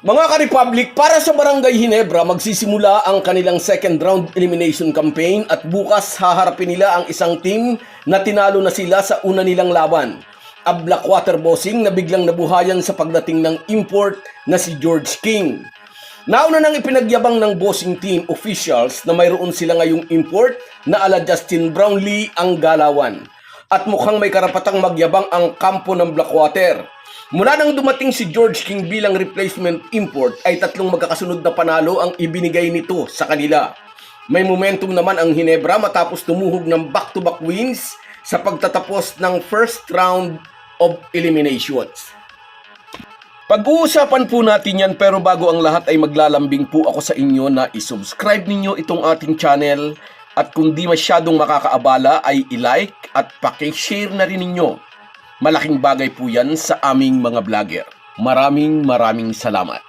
Mga ka-Republic, para sa Barangay Hinebra, magsisimula ang kanilang second round elimination campaign at bukas haharapin nila ang isang team na tinalo na sila sa una nilang laban. A Blackwater Bossing na biglang nabuhayan sa pagdating ng import na si George King. Nauna nang ipinagyabang ng bossing team officials na mayroon sila ngayong import na ala Justin Brownlee ang galawan. At mukhang may karapatang magyabang ang kampo ng Blackwater. Mula nang dumating si George King bilang replacement import ay tatlong magkakasunod na panalo ang ibinigay nito sa kanila. May momentum naman ang Hinebra matapos tumuhog ng back-to-back wins sa pagtatapos ng first round of eliminations. Pag-uusapan po natin yan pero bago ang lahat ay maglalambing po ako sa inyo na isubscribe ninyo itong ating channel at kung di masyadong makakaabala ay i-like at pakishare na rin ninyo. Malaking bagay po yan sa aming mga vlogger. Maraming maraming salamat.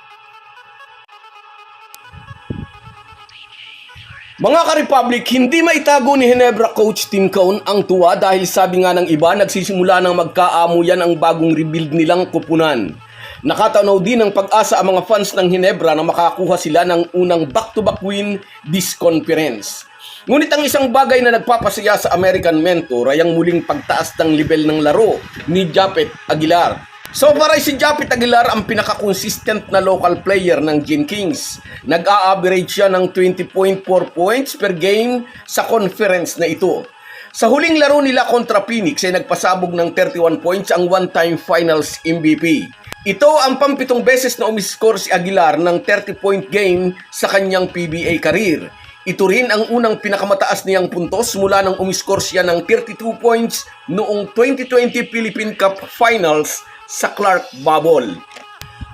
Mga ka-Republic, hindi maitago ni Hinebra coach Tim Cone ang tuwa dahil sabi nga ng iba, nagsisimula ng magkaamo yan ang bagong rebuild nilang kupunan. Nakatanaw din ng pag-asa ang mga fans ng Hinebra na makakuha sila ng unang back-to-back win this conference. Ngunit ang isang bagay na nagpapasaya sa American mentor ay ang muling pagtaas ng level ng laro ni Japet Aguilar. So para si Japet Aguilar ang pinaka-consistent na local player ng Gin Kings. Nag-a-average siya ng 20.4 points per game sa conference na ito. Sa huling laro nila kontra Phoenix ay nagpasabog ng 31 points ang one-time finals MVP. Ito ang pampitong beses na umiscore si Aguilar ng 30-point game sa kanyang PBA career. Ito rin ang unang pinakamataas niyang puntos mula nang umiscore siya ng 32 points noong 2020 Philippine Cup Finals sa Clark Bubble.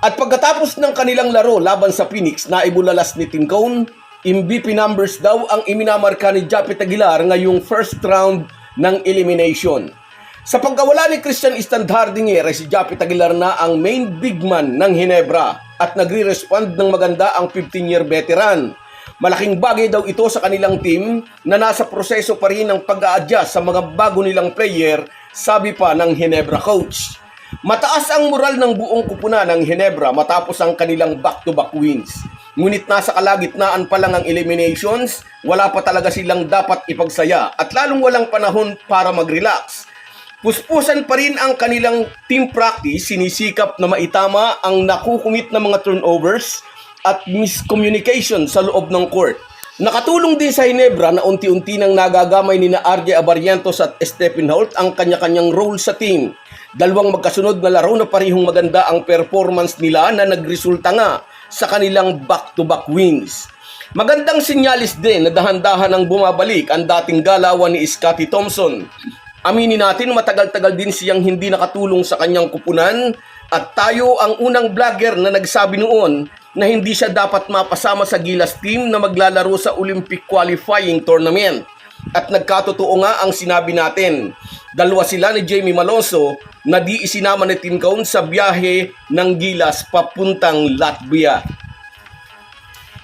At pagkatapos ng kanilang laro laban sa Phoenix na ibulalas ni Tim Cone, MVP numbers daw ang iminamarka ni Japet Aguilar ngayong first round ng elimination. Sa pagkawala ni Christian Standhardinger ay si Japet Aguilar na ang main big man ng Hinebra at nagre-respond ng maganda ang 15-year veteran. Malaking bagay daw ito sa kanilang team na nasa proseso pa rin ng pag-a-adjust sa mga bago nilang player, sabi pa ng Hinebra coach. Mataas ang moral ng buong kupuna ng Hinebra matapos ang kanilang back-to-back wins. Ngunit nasa kalagitnaan pa lang ang eliminations, wala pa talaga silang dapat ipagsaya at lalong walang panahon para mag-relax. Puspusan pa rin ang kanilang team practice, sinisikap na maitama ang nakukumit na mga turnovers at miscommunication sa loob ng court. Nakatulong din sa Hinebra na unti-unti nang nagagamay ni na RJ Abarientos at Stephen Holt ang kanya-kanyang role sa team. Dalawang magkasunod na laro na parihong maganda ang performance nila na nagresulta nga sa kanilang back-to-back wins. Magandang sinyalis din na dahan-dahan ang bumabalik ang dating galawan ni Scotty Thompson. Aminin natin matagal-tagal din siyang hindi nakatulong sa kanyang kupunan at tayo ang unang vlogger na nagsabi noon na hindi siya dapat mapasama sa Gilas team na maglalaro sa Olympic qualifying tournament. At nagkatotoo nga ang sinabi natin. Dalawa sila ni Jamie Malonzo na di isinama ni Tim Cone sa biyahe ng Gilas papuntang Latvia.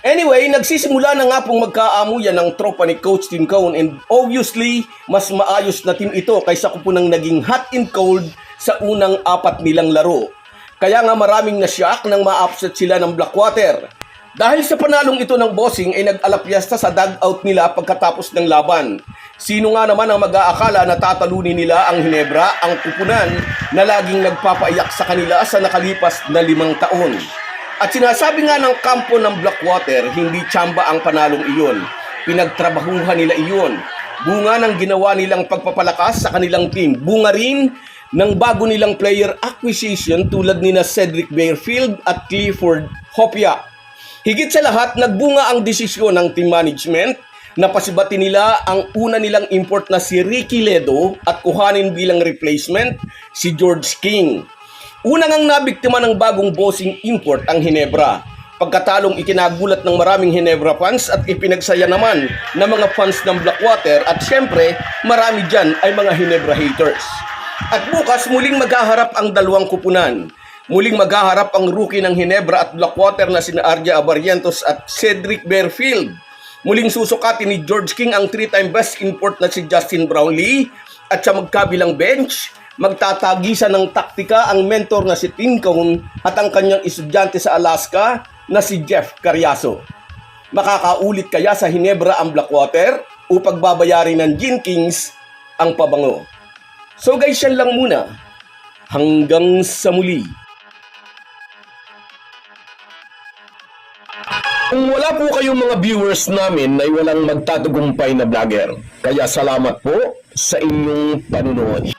Anyway, nagsisimula na nga pong magkaamuyan ng tropa ni Coach Tim Cone and obviously, mas maayos na team ito kaysa kung punang naging hot and cold sa unang apat nilang laro. Kaya nga maraming na-shock nang ma-upset sila ng Blackwater. Dahil sa panalong ito ng bossing ay nag-alapyasta sa dugout nila pagkatapos ng laban. Sino nga naman ang mag-aakala na tatalunin nila ang Hinebra, ang kupunan na laging nagpapaiyak sa kanila sa nakalipas na limang taon. At sinasabi nga ng kampo ng Blackwater, hindi tsamba ang panalong iyon. Pinagtrabahuhan nila iyon. Bunga ng ginawa nilang pagpapalakas sa kanilang team. Bunga rin ng bago nilang player acquisition tulad ni na Cedric Barefield at Clifford Hopia. Higit sa lahat, nagbunga ang desisyon ng team management na pasibati nila ang una nilang import na si Ricky Ledo at kuhanin bilang replacement si George King. Una ngang nabiktima ng bagong bossing import ang Hinebra. Pagkatalong ikinagulat ng maraming Hinebra fans at ipinagsaya naman ng mga fans ng Blackwater at syempre marami dyan ay mga Hinebra haters. At bukas muling maghaharap ang dalawang kupunan. Muling maghaharap ang rookie ng Hinebra at Blackwater na sina Arja Abarientos at Cedric Barefield. Muling susukatin ni George King ang three-time best import na si Justin Brownlee at sa magkabilang bench magtatagisa ng taktika ang mentor na si Tim Cone at ang kanyang estudyante sa Alaska na si Jeff Carriazo. Makakaulit kaya sa Hinebra ang Blackwater o pagbabayari ng Gin Kings ang pabango. So guys, yan lang muna. Hanggang sa muli. Kung wala po kayong mga viewers namin ay walang magtatagumpay na vlogger. Kaya salamat po sa inyong panunood.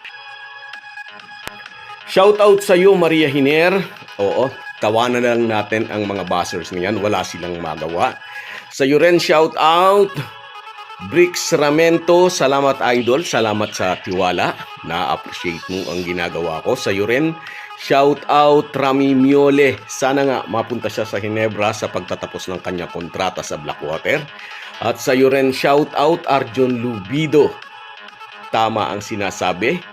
Shoutout sa iyo, Maria Hiner. Oo, tawanan na lang natin ang mga buzzers niyan. Wala silang magawa. Sa iyo rin, shoutout. Bricks Ramento, salamat idol. Salamat sa tiwala. Na-appreciate mo ang ginagawa ko. Sa iyo rin, shout out Rami Miole. Sana nga mapunta siya sa Hinebra sa pagtatapos ng kanya kontrata sa Blackwater. At sa iyo rin, shout out Arjon Lubido. Tama ang sinasabi.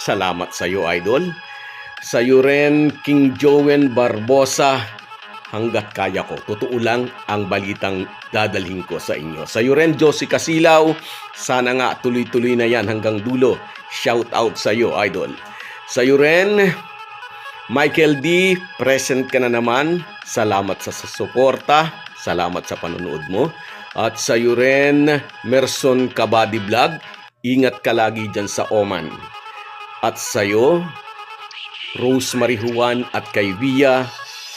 Salamat sa iyo, idol. Sa iyo rin, King Jowen Barbosa. Hanggat kaya ko, totoo lang ang balitang dadalhin ko sa inyo. Sa iyo rin, Josie Casilaw. Sana nga tuloy-tuloy na yan hanggang dulo. Shout out sa iyo, idol. Sa iyo rin, Michael D. Present ka na naman. Salamat sa, sa suporta. Salamat sa panonood mo. At sa iyo rin, Merson Kabady Vlog. Ingat ka lagi dyan sa Oman. At sa'yo, Rosemary Juan at kay Via,